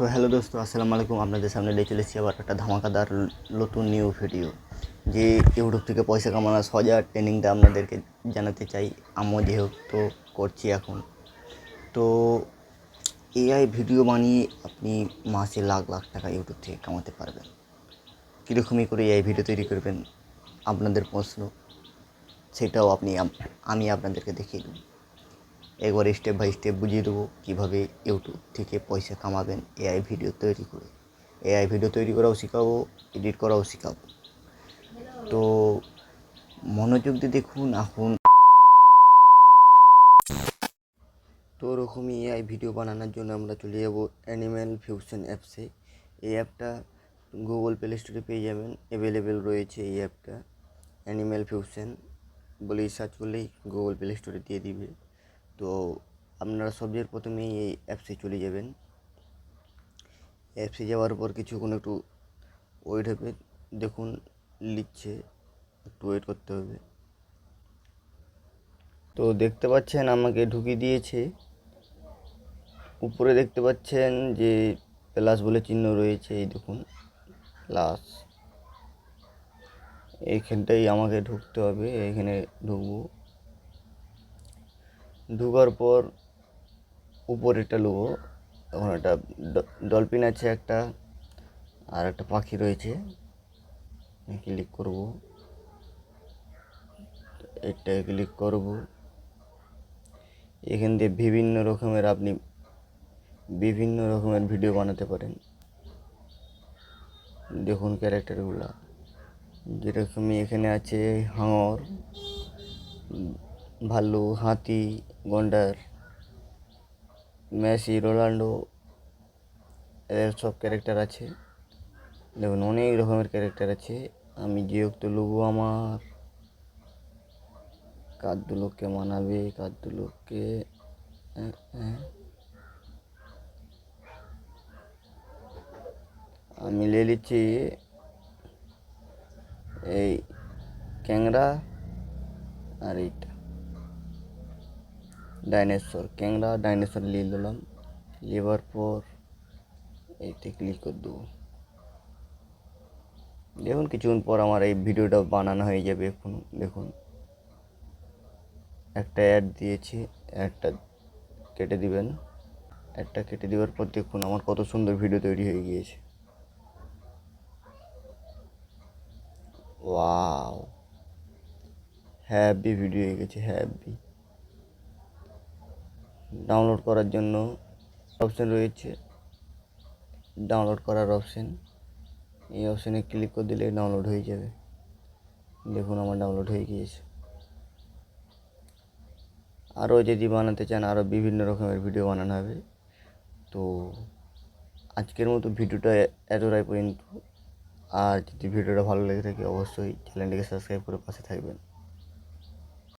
So hello দোস্ত, আসসালামু আলাইকুম। আপনাদের সামনে নিয়ে চলে এসেছি আবার একটা ধামাকাদার নতুন নিউ ভিডিও যে ইউটিউব থেকে পয়সা কামানোর সজা ট্রেনিংটা আপনাদেরকে জানাতে চাই। আমিও যেহেতু করছি এখন। তো এআই ভিডিও বানিয়ে আপনি মাসে লাখ লাখ টাকা ইউটিউব থেকে কামাতে পারবেন। কীরকমই করে এআই ভিডিও তৈরি করবেন, আপনাদের প্রশ্ন, সেটাও আপনি, আমি আপনাদেরকে দেখিয়ে দেবো। একবার স্টেপ বাই স্টেপ বুঝিয়ে দেবো কীভাবে ইউটিউব থেকে পয়সা কামাবেন এআই ভিডিও তৈরি করে। এআই ভিডিও তৈরি করাও শেখাবো এডিট করাও শেখাবো। তো মনোযোগ দিয়ে দেখুন এখন তো ওরকমই এআই ভিডিও বানানোর জন্য আমরা চলে যাব অ্যানিম্যাল ফিউশন অ্যাপসে এই অ্যাপটা গুগল প্লে স্টোরে পেয়ে যাবেন অ্যাভেলেবেল রয়েছে এই অ্যাপটা অ্যানিম্যাল ফিউশন বলেই সার্চ করলেই গুগল প্লে স্টোরে দিয়ে দিবে। তো আপনারা সবচেয়ে প্রথমেই এই অ্যাপসে চলে যাবেন। অ্যাপসে যাওয়ার পর কিছুক্ষণ একটু ওয়েট হবে, দেখুন লিখছে, একটু ওয়েট করতে হবে। তো দেখতে পাচ্ছেন আমাকে ঢুকিয়ে দিয়েছে। উপরে দেখতে পাচ্ছেন যে প্লাস বলে চিহ্ন রয়েছে, এই দেখুন প্লাস এইখানটাই আমাকে ঢুকতে হবে এখানে ঢুকবো। ঢুকার পর উপরেরটা নেব তখন একটা ডলফিন আছে একটা, আর একটা পাখি রয়েছে। ক্লিক করব। এটায় ক্লিক করব। এখান দিয়ে বিভিন্ন রকমের আপনি বিভিন্ন রকমের ভিডিও বানাতে পারেন। দেখুন ক্যারেক্টারগুলো যেরকমই এখানে আছে হাঙর, ভাল্লু, হাতি গন্ডার মেসি রোনাল্ডো এদের সব ক্যারেক্টার আছে দেখুন অনেক রকমের ক্যারেক্টার আছে আমি যে একটু লোবো আমার কাদ্দু লোককে মানাবে কাদ্দু লোককে আহ, আহ। আমি নিয়ে নিচ্ছি এই ক্যাংরা আর এইটা ডাইনোসর, ক্যাংরা, ডাইনোসর নিয়ে নিলাম নেবার পর এইতে ক্লিক করে দেবো দেখুন, কিছুক্ষণ পর আমার এই ভিডিওটা বানানো হয়ে যাবে এখন, দেখুন। একটা অ্যাড দিয়েছি, অ্যাডটা কেটে দিবেন। অ্যাডটা কেটে দেওয়ার পর দেখুন, আমার কত সুন্দর ভিডিও তৈরি হয়ে গিয়েছে। ওয়াও! হ্যাপি ভিডিও হয়ে গেছে, হ্যাপি। ডাউনলোড করার জন্য অপশান রয়েছে। ডাউনলোড করার অপশান এই অপশানে ক্লিক করে দিলে ডাউনলোড হয়ে যাবে। দেখুন আমার ডাউনলোড হয়ে গিয়েছে। আরও যদি বানাতে চান আরও বিভিন্ন রকমের ভিডিও বানানো হবে। তো আজকের মতো ভিডিওটা এতটাই পর্যন্ত। আর যদি ভিডিওটা ভালো লেগে থাকে, অবশ্যই চ্যানেলটিকে সাবস্ক্রাইব করে পাশে থাকবেন।